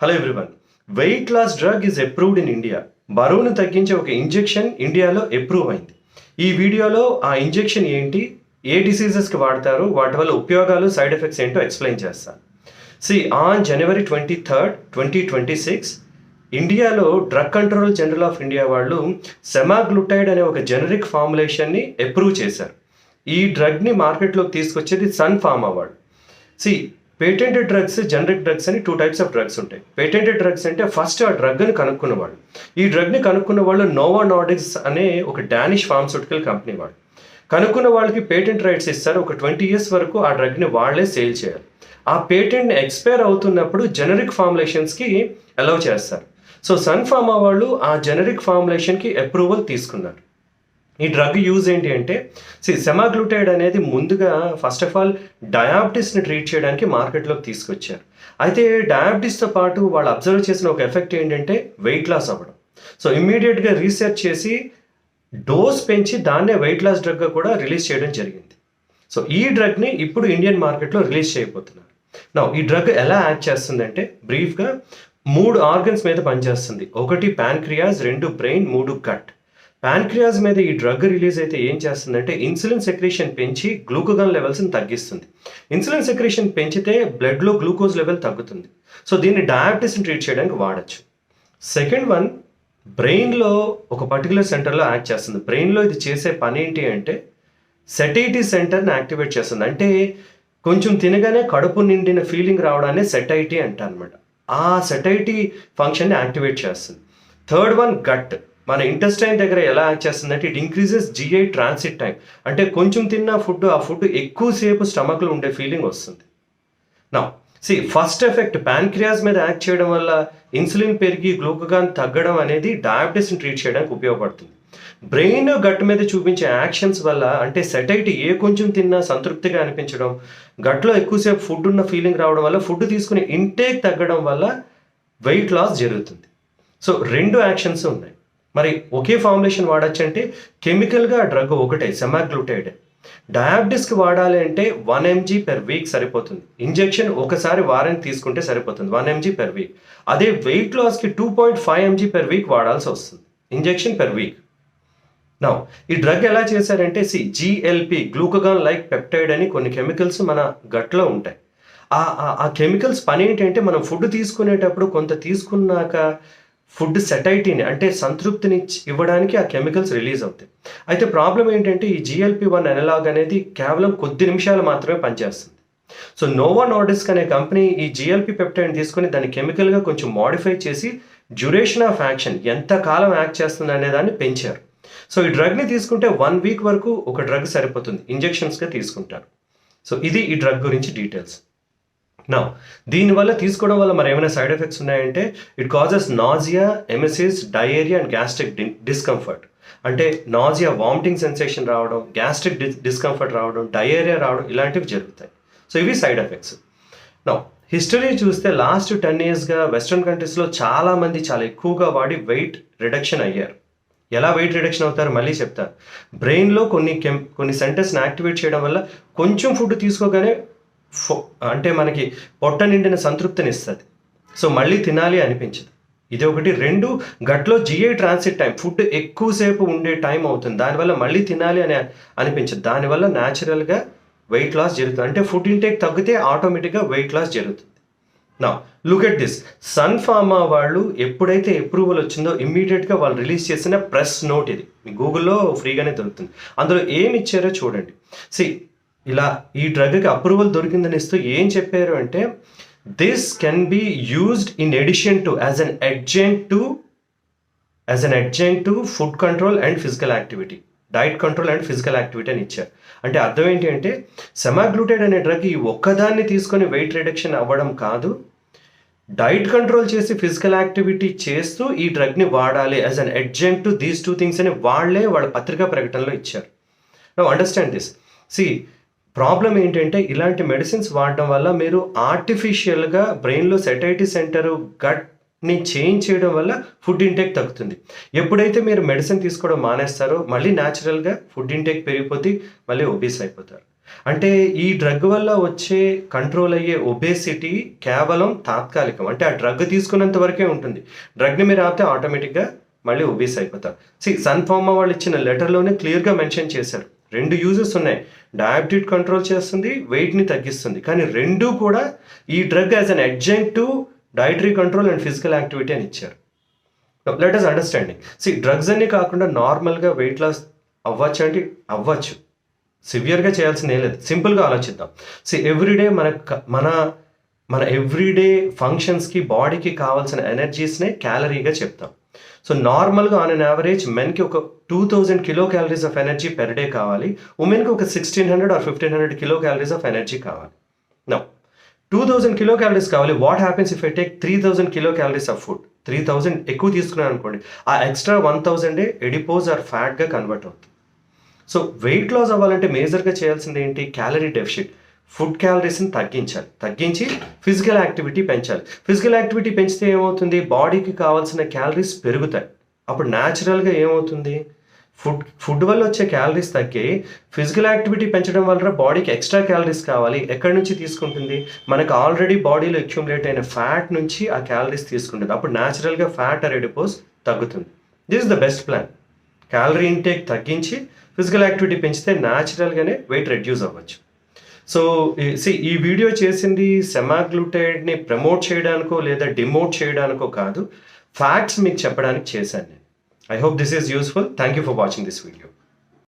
Hello everyone weight loss drug is approved in India బరువును తగ్గించే ఒక ఇంజెక్షన్ ఇండియాలో అప్రూవ్ అయింది. ఈ వీడియోలో ఆ ఇంజెక్షన్ ఏంటి ఏ డిసీజెస్కి వాడతారు వాటి వల్ల ఉపయోగాలు సైడ్ ఎఫెక్ట్స్ ఏంటో ఎక్స్ప్లెయిన్ చేస్తాను. See on January twenty third twenty twenty six ఇండియాలో drug control general of India వాళ్ళు సెమాగ్లూటైడ్ అనే ఒక జెనరిక్ ఫార్ములేషన్ని అప్రూవ్ చేశారు. ఈ డ్రగ్ని మార్కెట్లోకి తీసుకొచ్చేది సన్ ఫార్మా వాళ్ళు. C patented drugs generic drugs అని టూ టైప్స్ ఆఫ్ డ్రగ్స్ ఉంటాయి. పేటెంటెడ్ డ్రగ్స్ అంటే ఫస్ట్ ఆ డ్రగ్ని కనుక్కున్న వాళ్ళు ఈ డ్రగ్ని కనుక్కున్న వాళ్ళు నోవా నాడిక్స్ అనే ఒక డానిష్ ఫార్మస్యూటికల్ కంపెనీ వాళ్ళు. కనుక్కున్న వాళ్ళకి పేటెంట్ రైట్స్ ఇస్తారు. ఒక ట్వంటీ ఇయర్స్ వరకు ఆ డ్రగ్ని వాళ్ళే సేల్ చేయాలి. ఆ పేటెంట్ ఎక్స్పైర్ అవుతున్నప్పుడు జెనరిక్ ఫార్ములేషన్స్కి అలౌ చేస్తారు. సో సన్ ఫార్మా వాళ్ళు ఆ జెనరిక్ ఫార్ములేషన్కి అప్రూవల్ తీసుకున్నారు. ఈ డ్రగ్ యూజ్ ఏంటి అంటే సి సెమాగ్లూటైడ్ అనేది ముందుగా ఫస్ట్ ఆఫ్ ఆల్ డయాబెటీస్ని ట్రీట్ చేయడానికి మార్కెట్లోకి తీసుకొచ్చారు. అయితే డయాబెటీస్తో పాటు వాళ్ళు అబ్జర్వ్ చేసిన ఒక ఎఫెక్ట్ ఏంటంటే వెయిట్ లాస్ అవ్వడం. సో ఇమ్మీడియట్గా రీసెర్చ్ చేసి డోస్ పెంచి దాన్నే వెయిట్ లాస్ డ్రగ్గా కూడా రిలీజ్ చేయడం జరిగింది. సో ఈ డ్రగ్ని ఇప్పుడు ఇండియన్ మార్కెట్లో రిలీజ్ చేయబోతున్నారు. నా ఈ డ్రగ్ ఎలా యాక్ట్ చేస్తుందంటే బ్రీఫ్గా మూడు ఆర్గన్స్ మీద పనిచేస్తుంది. ఒకటి ప్యాన్క్రియాస్ రెండు బ్రెయిన్ మూడు గట్ ప్యాన్క్రియాస్ మీద ఈ డ్రగ్ రిలీజ్ అయితే ఏం చేస్తుందంటే ఇన్సులిన్ సెక్రేషన్ పెంచి గ్లూకోగన్ లెవెల్స్ని తగ్గిస్తుంది. ఇన్సులిన్ సెక్రేషన్ పెంచితే బ్లడ్లో గ్లూకోజ్ లెవెల్ తగ్గుతుంది. సో దీన్ని డయాబెటీస్ని ట్రీట్ చేయడానికి వాడచ్చు. సెకండ్ వన్ బ్రెయిన్లో ఒక పర్టికులర్ సెంటర్లో యాక్ట్ చేస్తుంది. బ్రెయిన్లో ఇది చేసే పని ఏంటి అంటే సెటైటీ సెంటర్ని యాక్టివేట్ చేస్తుంది. అంటే కొంచెం తినగానే కడుపు నిండిన ఫీలింగ్ రావడాన్ని సెటైటీ అంట అనమాట ఆ సెటైటీ ఫంక్షన్ని యాక్టివేట్ చేస్తుంది. Third one gut. మన ఇంటెస్టైన్ దగ్గర ఎలా యాక్ట్ చేస్తుందంటే it increases GI transit time అంటే కొంచెం తిన్న ఫుడ్ ఆ ఫుడ్ ఎక్కువసేపు స్టమక్లో ఉండే ఫీలింగ్ వస్తుంది. నా సి ఫస్ట్ ఎఫెక్ట్ ప్యాన్క్రియాస్ మీద యాక్ట్ చేయడం వల్ల ఇన్సులిన్ పెరిగి గ్లూకగాన్ తగ్గడం అనేది డయాబెటీస్ని ట్రీట్ చేయడానికి ఉపయోగపడుతుంది. బ్రెయిన్ గట్ మీద చూపించే యాక్షన్స్ వల్ల అంటే సెటైట్ ఏ కొంచెం తిన్నా సంతృప్తిగా అనిపించడం గట్లో ఎక్కువసేపు ఫుడ్ ఉన్న ఫీలింగ్ రావడం వల్ల ఫుడ్ తీసుకునే ఇంటేక్ తగ్గడం వల్ల వెయిట్ లాస్ జరుగుతుంది. సో రెండు యాక్షన్స్ ఉన్నాయి. మరి ఒకే ఫార్ములేషన్ వాడచ్చు అంటే కెమికల్గా డ్రగ్ ఒకటే సెమాగ్లూటైడ్. డయాబెటిస్కి వాడాలి అంటే వన్ ఎంజీ పెర్ వీక్ సరిపోతుంది. ఇంజెక్షన్ ఒకసారి వారానికి తీసుకుంటే సరిపోతుంది వన్ ఎంజీ పెర్ వీక్. అదే వెయిట్ లాస్కి two point five MG per week వాడాల్సి వస్తుంది ఇంజెక్షన్ పెర్ వీక్. నా ఈ డ్రగ్ ఎలా చేశారంటే see GLP glucagon like peptide అని కొన్ని కెమికల్స్ మన గట్లో ఉంటాయి. ఆ ఆ కెమికల్స్ పని ఏంటంటే మనం ఫుడ్ తీసుకునేటప్పుడు కొంత తీసుకున్నాక ఫుడ్ సెటైటీని అంటే సంతృప్తిని ఇవ్వడానికి ఆ కెమికల్స్ రిలీజ్ అవుతాయి. అయితే ప్రాబ్లం ఏంటంటే ఈ జిఎల్పి వన్ అనలాగ్ అనేది కేవలం కొద్ది నిమిషాలు మాత్రమే పనిచేస్తుంది. సో నోవా నోడిస్క్ అనే కంపెనీ ఈ జిఎల్పి పెప్టైడ్ తీసుకుని దాన్ని కెమికల్గా కొంచెం మాడిఫై చేసి డ్యూరేషన్ ఆఫ్ యాక్షన్ ఎంత కాలం యాక్ట్ చేస్తుంది అనే దాన్ని పెంచారు. సో ఈ డ్రగ్ని తీసుకుంటే వన్ వీక్ వరకు ఒక డ్రగ్ సరిపోతుంది. ఇంజెక్షన్స్గా తీసుకుంటారు. సో ఇది ఈ డ్రగ్ గురించి డీటెయిల్స్ నా దీనివల్ల తీసుకోవడం వల్ల మరి ఏమైనా సైడ్ ఎఫెక్ట్స్ ఉన్నాయంటే it causes nausea emesis diarrhoea and gastric discomfort అంటే నాజియా వామిటింగ్ సెన్సేషన్ రావడం గ్యాస్ట్రిక్ డిస్కంఫర్ట్ రావడం డయేరియా రావడం ఇలాంటివి జరుగుతాయి. సో ఇవి సైడ్ ఎఫెక్ట్స్ నా హిస్టరీ చూస్తే లాస్ట్ టెన్ ఇయర్స్గా వెస్ట్రన్ కంట్రీస్లో చాలామంది చాలా ఎక్కువగా వాడి వెయిట్ రిడక్షన్ అయ్యారు. ఎలా వెయిట్ రిడక్షన్ అవుతారు మళ్ళీ చెప్తారు బ్రెయిన్లో కొన్ని కెమ్ కొన్ని సెంటర్స్ని యాక్టివేట్ చేయడం వల్ల కొంచెం ఫుడ్ తీసుకోగానే అంటే మనకి పొట్ట నిండిన సంతృప్తిని ఇస్తుంది సో మళ్ళీ తినాలి అనిపించదు. ఇది ఒకటి. రెండు గట్లో జిఐ ట్రాన్సిట్ టైం ఫుడ్ ఎక్కువసేపు ఉండే టైం అవుతుంది. దానివల్ల మళ్ళీ తినాలి అని అనిపించదు. దానివల్ల న్యాచురల్గా వెయిట్ లాస్ జరుగుతుంది. అంటే ఫుడ్ ఇంటేక్ తగ్గితే ఆటోమేటిక్గా వెయిట్ లాస్ జరుగుతుంది. Now look at this. Sun Pharma వాళ్ళు ఎప్పుడైతే అప్రూవల్ వచ్చిందో ఇమ్మీడియట్గా వాళ్ళు రిలీజ్ చేసిన ప్రెస్ నోట్ ఇది. మీ గూగుల్లో ఫ్రీగానే దొరుకుతుంది. అందులో ఏమి ఇచ్చారో చూడండి. సి ఇలా ఈ డ్రగ్కి అప్రూవల్ దొరికిందని ఇస్తూ ఏం చెప్పారు అంటే this can be used in addition to as an adjunct to as an adjunct to food control and physical activity diet control and physical activity అని ఇచ్చారు. అంటే అర్థం ఏంటి అంటే సెమాగ్లూటైడ్ అనే డ్రగ్ ఈ ఒక్కదాన్ని తీసుకొని వెయిట్ రిడక్షన్ అవ్వడం కాదు. డైట్ కంట్రోల్ చేసి ఫిజికల్ యాక్టివిటీ చేస్తూ ఈ డ్రగ్ని వాడాలి. As an adjunct to these two things అని వాళ్ళే వాళ్ళ పత్రికా ప్రకటనలో ఇచ్చారు. No understand this see problem ఏంటంటే ఇలాంటి మెడిసిన్స్ వాడడం వల్ల మీరు ఆర్టిఫిషియల్గా బ్రెయిన్లో సెటైటీ సెంటర్ గట్ని చేంజ్ చేయడం వల్ల ఫుడ్ ఇంటేక్ తగ్గుతుంది. ఎప్పుడైతే మీరు మెడిసిన్ తీసుకోవడం మానేస్తారో మళ్ళీ న్యాచురల్గా ఫుడ్ ఇంటేక్ పెరిగిపోతే మళ్ళీ ఒబీస్ అయిపోతారు. అంటే ఈ డ్రగ్ వల్ల వచ్చే కంట్రోల్ అయ్యే ఒబేసిటీ కేవలం తాత్కాలికం. అంటే ఆ డ్రగ్ తీసుకున్నంత వరకే ఉంటుంది. డ్రగ్ని మీరు ఆపితే ఆటోమేటిక్గా మళ్ళీ ఒబేస్ అయిపోతారు. సి సన్ఫార్మా వాళ్ళు ఇచ్చిన లెటర్లోనే క్లియర్గా మెన్షన్ చేశారు. రెండు యూజెస్ ఉన్నాయి. డయాబెటిక్ కంట్రోల్ చేస్తుంది వెయిట్ని తగ్గిస్తుంది. కానీ రెండు కూడా ఈ drug as an adjunct to dietary control and physical activity అని ఇచ్చారు. Let us understanding see drugs అన్ని కాకుండా నార్మల్గా వెయిట్ లాస్ అవ్వచ్చు అంటే అవ్వచ్చు. సివియర్గా చేయాల్సింది ఏం లేదు. సింపుల్గా ఆలోచిద్దాం. సి ఎవ్రీడే మన మన మన ఎవ్రీడే ఫంక్షన్స్కి బాడీకి కావాల్సిన ఎనర్జీస్నే క్యాలరీగా చెప్తాం. సో నార్మల్గా ఆన్ అన్ యావరేజ్ మెన్కి ఒక two thousand kilo calories of energy per day కావాలి ఉమెన్కి ఒక sixteen hundred or fifteen hundred kilo calories of energy కావాలి. No two thousand kilo calories కావాలి. What happens if I take three thousand kilo calories of food three thousand ఎక్కువ తీసుకున్నాను అనుకోండి ఆ extra one థౌజండే ఎడిపోజ్ ఆర్ ఫ్యాట్గా convert అవుతుంది. So weight loss అవ్వాలంటే మేజర్గా చేయాల్సింది ఏంటి? క్యాలరీ డెఫిషిట్ ఫుడ్ క్యాలరీస్ని తగ్గించాలి. తగ్గించి ఫిజికల్ యాక్టివిటీ పెంచాలి. ఫిజికల్ యాక్టివిటీ పెంచితే ఏమవుతుంది? బాడీకి కావాల్సిన క్యాలరీస్ పెరుగుతాయి. అప్పుడు న్యాచురల్గా ఏమవుతుంది? ఫుడ్ ఫుడ్ వల్ల వచ్చే క్యాలరీస్ తగ్గి ఫిజికల్ యాక్టివిటీ పెంచడం వల్ల బాడీకి ఎక్స్ట్రా క్యాలరీస్ కావాలి. ఎక్కడి నుంచి తీసుకుంటుంది? మనకు ఆల్రెడీ బాడీలో అక్యుములేట్ అయిన ఫ్యాట్ నుంచి ఆ క్యాలరీస్ తీసుకుంటుంది. అప్పుడు న్యాచురల్గా ఫ్యాట్ ఆర్ తగ్గుతుంది. This is the best plan calorie intake తగ్గించి ఫిజికల్ యాక్టివిటీ పెంచితే న్యాచురల్గానే వెయిట్ రెడ్యూస్ అవ్వచ్చు. సో సి ఈ వీడియో చేసింది సెమాగ్లూటైడ్ని ప్రమోట్ చేయడానికో లేదా డిమోట్ చేయడానికో కాదు. ఫ్యాక్ట్స్ మీకు చెప్పడానికి చేశాను నేను. I hope this is useful thank you for watching this video